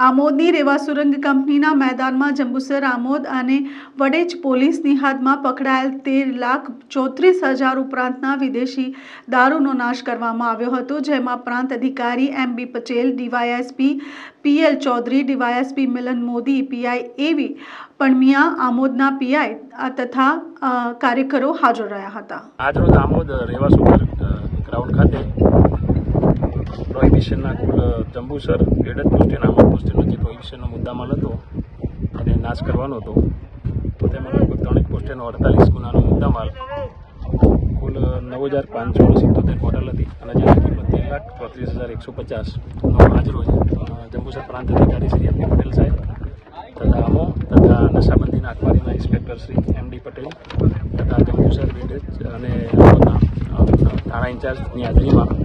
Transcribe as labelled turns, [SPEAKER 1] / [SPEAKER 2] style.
[SPEAKER 1] આમોદની રેવા સુરંગ કંપનીના મેદાનમાં જંબુસર આમોદ અને વડેજ પોલીસની હાથમાં પકડાયેલ તેર લાખ ચોત્રીસ હજાર ઉપરાંતના વિદેશી દારૂનો નાશ કરવામાં આવ્યો હતો, જેમાં પ્રાંત અધિકારી M B Patel, DySP PL Chaudhari, DySP Milan Modi, PI AV Panamiya, આમોદના PI તથા કાર્યકરો હાજર રહ્યા હતા.
[SPEAKER 2] આજરોજ આમોદ રેવા સુરંગ ગ્રાઉન્ડ ખાતે પ્રોહિબિશનના કુલ જંબુસર એડજ પોસ્ટ અને આમોદ પોસ્ટનો જે પ્રોહિબિશનનો મુદ્દામાલ હતો, એને નાશ કરવાનો હતો, તો તેમાં લગભગ ત્રણેક પોસ્ટેનો અડતાલીસ ગુનાનો મુદ્દામાલ, કુલ નવ હજાર પાંચસો સિત્તોતેર બોટલ હતી, અને જેની કિંમત તેર લાખ ચોત્રીસ હજાર એકસો પચાસનો આજરોજ જંબુસર પ્રાંત અધિકારી શ્રી એમ પટેલ સાહેબ, તથા અમો, તથા નશાબંધીના અખબારીના inspector Shri M D Patel, તથા જંબુસર વેડેજ અને થાણા ઇન્ચાર્જની હાજરીમાં